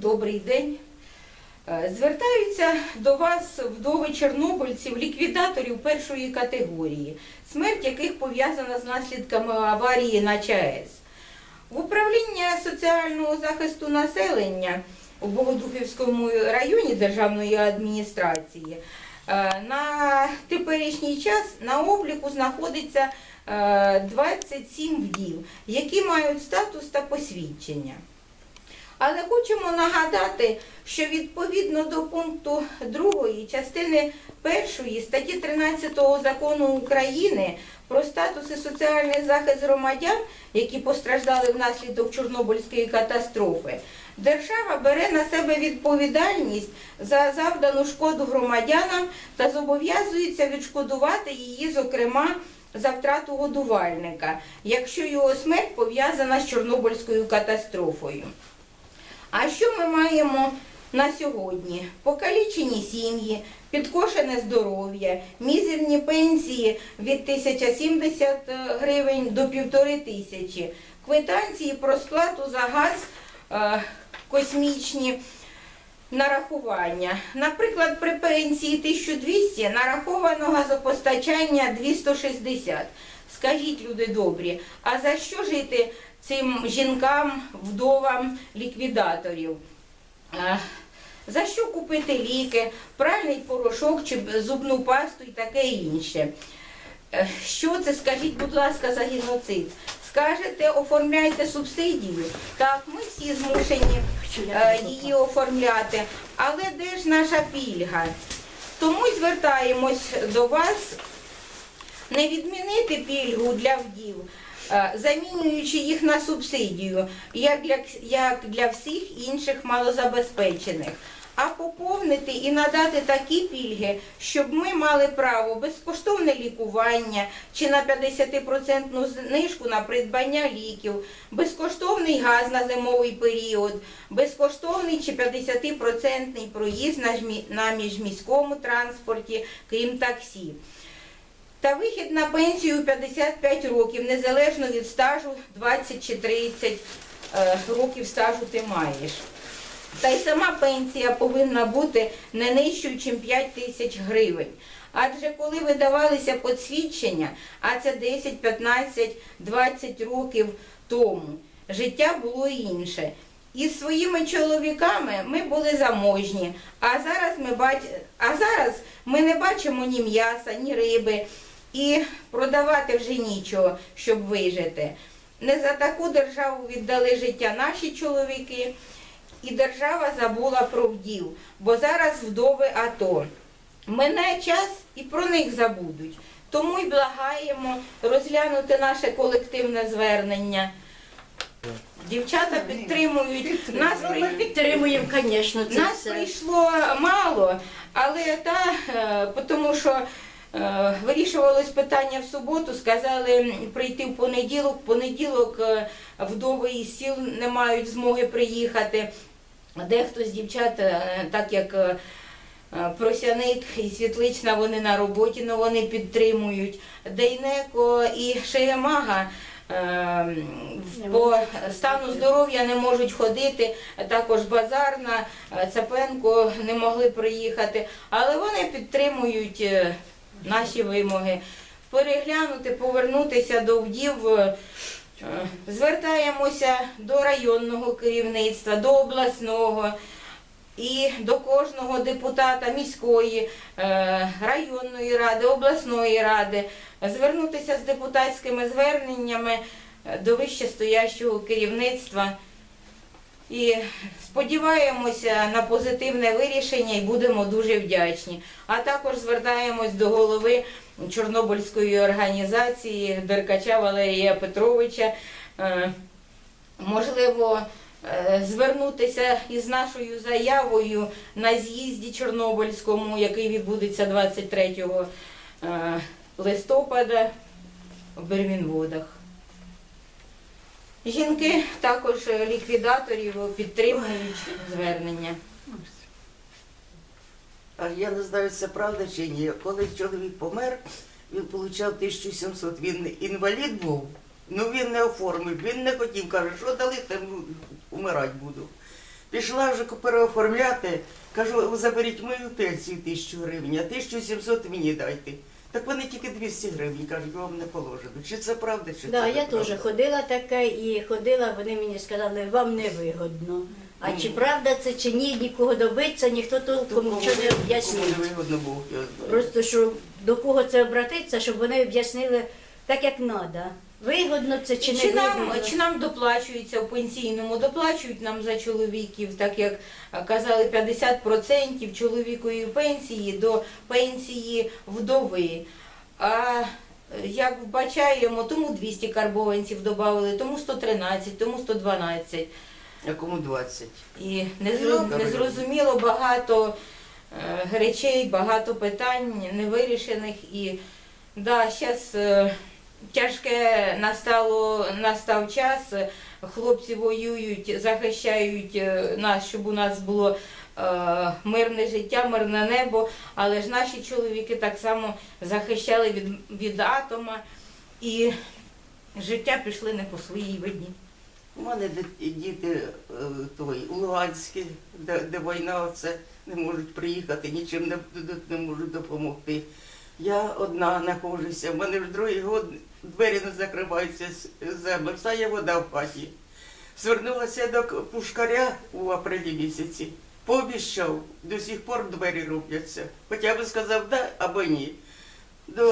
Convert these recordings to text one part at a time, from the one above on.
Добрий день. Е, Звертаються до вас вдови чорнобильців, ліквідаторів першої категорії, смерть яких пов'язана з наслідками аварії на ЧАЕС. В управління соціального захисту населення у Богодухівському районі державної адміністрації е, на теперішній час на обліку знаходиться е, 27 вдів, які мають статус та посвідчення. Але хочемо нагадати, що відповідно до пункту 2 частини 1 статті 13 закону України про статус і соціальний захист громадян, які постраждали внаслідок Чорнобильської катастрофи, держава бере на себе відповідальність за завдану шкоду громадянам та зобов'язується відшкодувати її, зокрема, за втрату годувальника, якщо його смерть пов'язана з Чорнобильською катастрофою. А що ми маємо на сьогодні? Покалічені сім'ї, підкошене здоров'я, мізерні пенсії від 1070 гривень до півтори тисячі, квитанції про сплату за газ е, космічні нарахування. Наприклад, при пенсії 1200 нараховано газопостачання 260. Скажіть, люди добрі, а за що жити цим жінкам, вдовам ліквідаторів? За що купити ліки, пральний порошок чи зубну пасту і таке інше? Е, Що це, скажіть, будь ласка, за геноцид? Скажете, оформляйте субсидію. Так, ми всі змушені е, її оформляти. Але де ж наша пільга? Тому звертаємось до вас не відмінити пільгу для вдів, е, замінюючи їх на субсидію, як для, як для всіх інших малозабезпечених, а поповнити і надати такі пільги, щоб ми мали право безкоштовне лікування чи на 50% знижку на придбання ліків, безкоштовний газ на зимовий період, безкоштовний чи 50% проїзд на, жмі- на міжміському транспорті, крім таксі. Та вихід на пенсію у 55 років, незалежно від стажу 20 чи 30 е, років стажу ти маєш. Та й сама пенсія повинна бути не нижчою, ніж 5 тисяч гривень. Адже коли видавалися посвідчення, а це 10, 15, 20 років тому, життя було інше. І з своїми чоловіками ми були заможні, а зараз ми бач... а зараз ми не бачимо ні м'яса, ні риби, і продавати вже нічого, щоб вижити. Не за таку державу віддали життя наші чоловіки, і держава забула про вдів, бо зараз вдови АТО. Мине час і про них забудуть. Тому й благаємо розглянути наше колективне звернення. Дівчата підтримують нас. Ми підтримуємо, звісно, нас прийшло мало, але та, е, тому що вирішувалось питання в суботу, сказали прийти в понеділок. В понеділок е, вдови із сіл не мають змоги приїхати. Дехто з дівчат, е, так як е, е, Просяник і Світлична, вони на роботі, але вони підтримують. Дейнеко і Шеремага е, по стану здоров'я не можуть ходити, також Базарна, е, Цапенко не могли приїхати, але вони підтримують е, наші вимоги. Переглянути, повернутися до вдів. е, Звертаємося до районного керівництва, до обласного і до кожного депутата міської, е, районної ради, обласної ради, звернутися з депутатськими зверненнями е, до вищестоящого керівництва. І сподіваємося на позитивне вирішення і будемо дуже вдячні. А також звертаємось до голови Чорнобильської організації Деркача Валерія Петровича. Е, Можливо, е, звернутися із нашою заявою на з'їзді Чорнобильському, який відбудеться 23 е, листопада в Бермінводах. Жінки також ліквідаторів підтримують звернення. А я не знаю, це правда чи ні. Коли чоловік помер, він отримав 1700. Він інвалід був, ну він не оформив, він не хотів, каже, що дали, тим умирати буду. Пішла вже переоформляти, кажу, заберіть мою пенсію тисячу гривень, а 1700 мені дайте. Так вони тільки 200 гривень, кажуть, вам не положено. Чи це правда, чи Да, це я неправда? теж ходила таке і ходила, вони мені сказали, вам не вигодно. А чи правда це чи ні, нікого добиться, ніхто толком Кому нічого не ви- об'яснив. Не вигодно було, я знаю. Просто що до кого це обратиться, щоб вони об'яснили так, як треба. Вигодно це чи не Чи нам, вигодно. чи нам доплачується в пенсійному, доплачують нам за чоловіків, так як казали, 50% чоловікової пенсії до пенсії вдови. А як вбачаємо, тому 200 карбованців додали, тому 113, тому 112. А кому 20? І незрозуміло багато е, речей, багато питань невирішених. І да, зараз тяжке настало, настав час. Хлопці воюють, захищають е, нас, щоб у нас було е, мирне життя, мирне небо. Але ж наші чоловіки так само захищали від, від атома і життя пішли не по своїй видні. У мене діти е, той, у Луганській, де, де війна, оце, не можуть приїхати, нічим не, не можуть допомогти. Я одна знаходжуся, в мене вже другий год двері не закриваються з зими, стає вода в хаті. Звернулася до пушкаря у апрелі місяці, пообіщав, до сих пор двері робляться. Хоча б сказав да або ні. До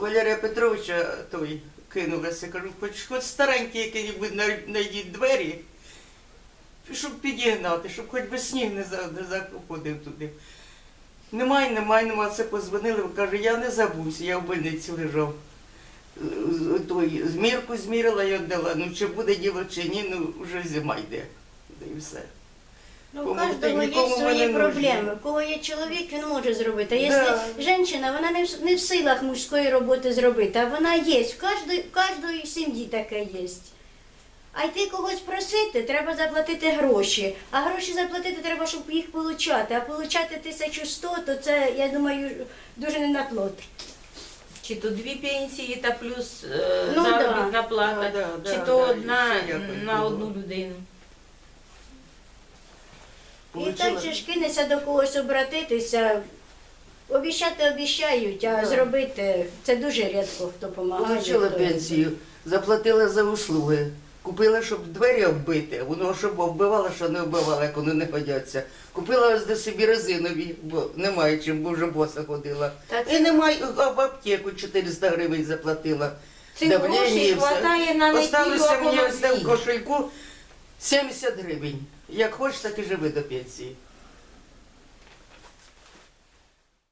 Валерія Петровича той кинулася, кажу, хоч, хоч старенький який-небудь знайдіть двері, щоб підігнати, щоб хоч би сніг не заходив туди. Немає, немає, немає, це позвонили, каже, я не забувся, я в больниці лежав. Той, змірку змірила і віддала, ну чи буде діло чи ні, ну вже зима йде. І все. Ну, у кожного є свої проблеми. У кого є чоловік, він може зробити. А якщо жінка, вона не в, не в силах мужської роботи зробити, а вона є. В кожної сім'ї таке є. А йти когось просити, треба заплатити гроші. А гроші заплатити треба, щоб їх получати. А получати 1100, то це, я думаю, дуже не на плот. Чи то дві пенсії та плюс е, Ну, заробітна плата, Да, да, чи да, то да, одна ще якось на було. одну людину. І так же ж кинеться до когось обратитися. Обіщати обіщають, а Да. зробити це дуже рідко хто допомагає. Получила пенсію, заплатила за услуги. Купила, щоб двері оббити, воно щоб оббивало, що не оббивало, як вони не годяться. Купила ось до собі резинові, бо немає чим, бо вже боса ходила. Та І немає, а в аптеку 400 гривень заплатила. Цих Давлення грошей все. хватає на неділю Осталося або мені на ось там в дві. кошельку 70 гривень. Як хочеш, так і живи до пенсії.